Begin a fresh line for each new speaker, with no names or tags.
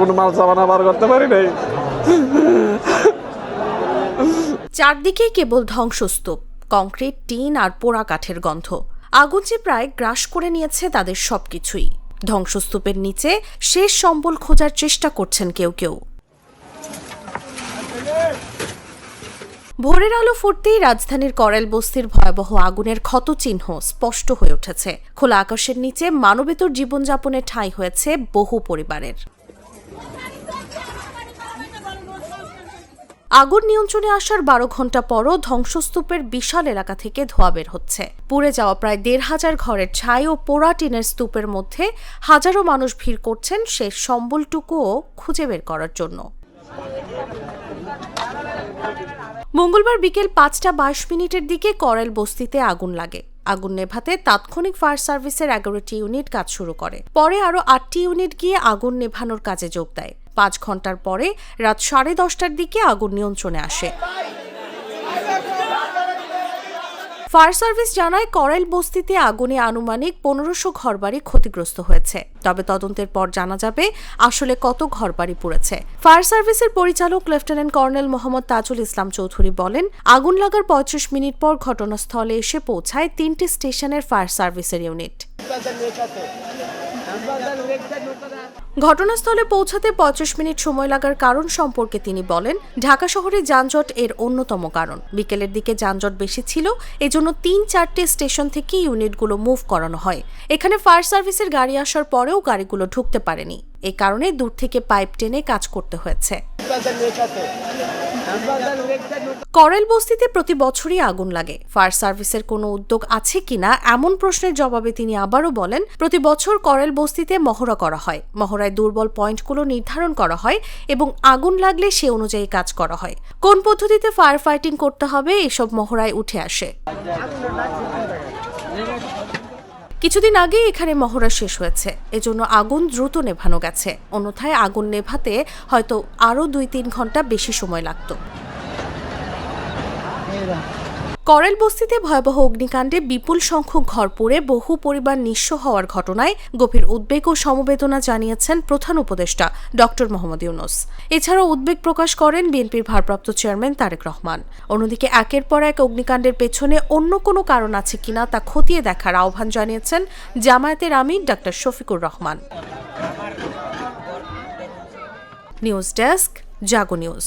কোনো মাল সামানা বার করতে পারি নাই।
চারদিকেই কেবল ধ্বংসস্তূপ, কংক্রিট, টিন আর পোড়া কাঠের গন্ধ। আগুন যে প্রায় গ্রাস করে নিয়েছে তাদের সবকিছুই। ধ্বংসস্তূপের নিচে শেষ সম্বল খোঁজার চেষ্টা করছেন কেউ কেউ। ভোরের আলো ফুটতেই রাজধানীর করেল বস্তির ভয়াবহ আগুনের ক্ষতচিহ্ন স্পষ্ট হয়ে উঠেছে। খোলা আকাশের নিচে মানবেতর জীবনযাপনে ঠাঁই হয়েছে বহু পরিবারের। আগুন নিয়ন্ত্রণে আসার বারো ঘণ্টা পরও ধ্বংসস্তূপের বিশাল এলাকা থেকে ধোঁয়া বের হচ্ছে। পুড়ে যাওয়া প্রায় দেড় হাজার ঘরের ছাই ও পোড়া টিনের স্তূপের মধ্যে হাজারো মানুষ ভিড় করছেন সে সম্বলটুকুও খুঁজে বের করার জন্য। মঙ্গলবার বিকেল পাঁচটা বাইশ মিনিটের দিকে করেল বস্তিতে আগুন লাগে। আগুন নেভাতে তাৎক্ষণিক ফায়ার সার্ভিসের এগারোটি ইউনিট কাজ শুরু করে। পরে আরও আটটি ইউনিট গিয়ে আগুন নেভানোর কাজে যোগ দেয়। পাঁচ ঘণ্টার পরে রাত সাড়ে দশটার দিকে আগুন নিয়ন্ত্রণে আসে। ফায়ার সার্ভিস জানায়, করাইল বস্তিতে আগুনে আনুমানিক পনেরোশো ঘরবাড়ি ক্ষতিগ্রস্ত হয়েছে। তবে তদন্তের পর জানা যাবে, আসলে কত ঘরবাড়ি পুড়েছে। ফায়ার সার্ভিসের পরিচালক লেফটেন্যান্ট কর্নেল মোহাম্মদ তাজুল ইসলাম চৌধুরী বলেন, আগুন লাগার পঁয়ত্রিশ মিনিট পর ঘটনাস্থলে এসে পৌঁছায় তিনটি স্টেশনের ফায়ার সার্ভিসের ইউনিট। ঘটনাস্থলে পৌঁছাতে পঁয়ত্রিশ মিনিট সময় লাগার কারণ সম্পর্কে তিনি বলেন, ঢাকা শহরে যানজট এর অন্যতম কারণ। বিকেলের দিকে যানজট বেশি ছিল, এজন্য তিন চারটে স্টেশন থেকে ইউনিটগুলো মুভ করানো হয়। এখানে ফায়ার সার্ভিসের গাড়ি আসার পরেও গাড়িগুলো ঢুকতে পারেনি। এই কারণে দূর থেকে পাইপ টেনে কাজ করতে হয়েছে। করেল বস্তিতে প্রতি বছরই আগুন লাগে। ফায়ার সার্ভিসের কোনো উদ্যোগ আছে কিনা এমন প্রশ্নের জবাবে তিনি আবারও বলেন, প্রতি বছর করেল বস্তিতে মহড়া করা হয়। মহড়ায় দুর্বল পয়েন্টগুলো নির্ধারণ করা হয় এবং আগুন লাগলে সে অনুযায়ী কাজ করা হয়। কোন পদ্ধতিতে ফায়ার ফাইটিং করতে হবে এসব মহড়ায় উঠে আসে। কিছুদিন আগে এখানে মহড়া শেষ হয়েছে। এজন্য আগুন দ্রুত নেভানো গেছে। অন্যথায় আগুন নেভাতে হয়তো আরও দুই তিন ঘণ্টা বেশি সময় লাগতো। করেল বস্তিতে ভয়াবহ অগ্নিকাণ্ডে বিপুল সংখ্যক ঘর পুড়ে বহু পরিবার নিঃস্ব হওয়ার ঘটনায় গভীর উদ্বেগ ও সমবেদনা জানিয়েছেন প্রধান উপদেষ্টা ডক্টর মোহাম্মদ ইউনুস। এছাড়াও উদ্বেগ প্রকাশ করেন বিএনপির ভারপ্রাপ্ত চেয়ারম্যান তারেক রহমান। অন্যদিকে একের পর এক অগ্নিকাণ্ডের পেছনে অন্য কোনো কারণ আছে কিনা তা খতিয়ে দেখার আহ্বান জানিয়েছেন জামায়াতের আমির doctor Shafiqur Rahman. News desk, Jago news.